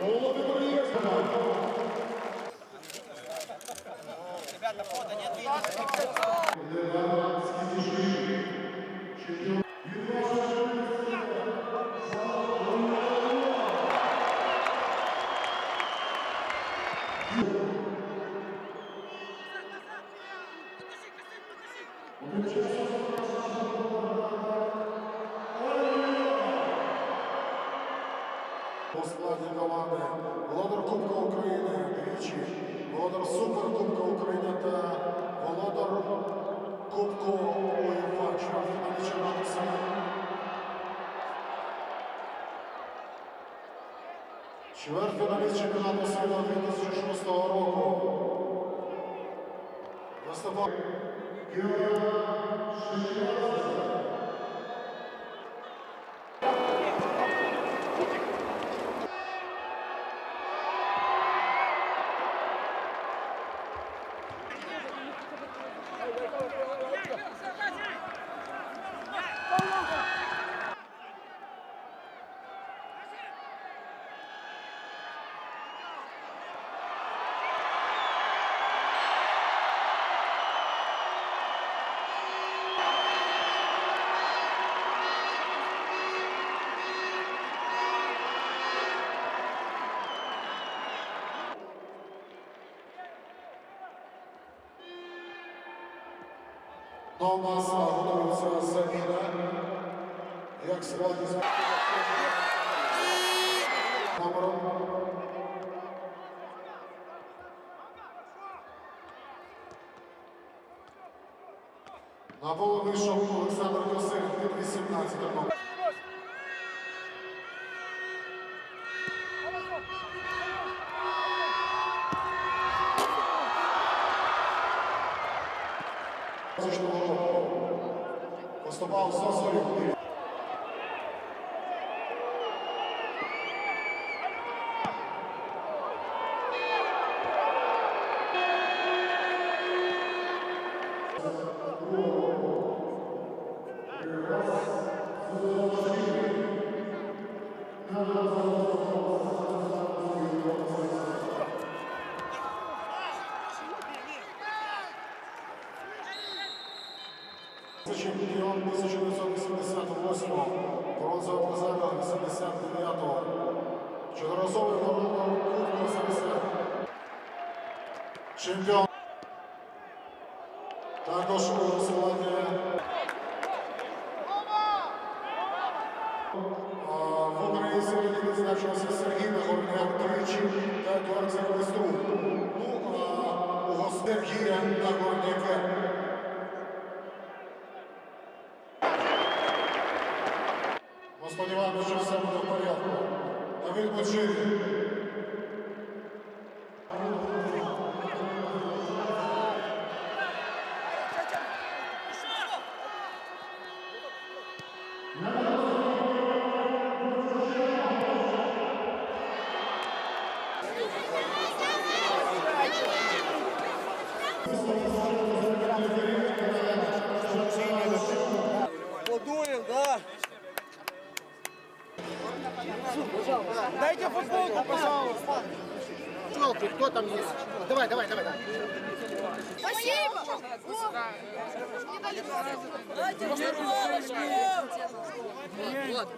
Володимир Єрський. У складі команди володар Кубка України двічі, володар Суперкубка України та володар Кубку УЄФА чемпіонату чемпіонату світу. Чвертьфіналіст чемпіонату світу 2006 року. Виступав Нас готується заміна. Як звати з номером? На поле вийшов Олександр Косих під 18 років. Музичного року. Виступав Сосолів. Чемпіон 1988, бронзовий призер 89-го, чотиразовий володар Кубку 70. Чемпіон. Також у складі в Україні сьогодні Сергій Нагорняк тричі та Едуард Зервеструк. Ну, а у гостей Сергія Нагорняка. Ми сподіваємося, що все буде в порядку. На відпочинку. Подуем, Дайте футболку, пожалуйста. Челки, кто там есть? Давай, давай, давай. Спасибо! О, не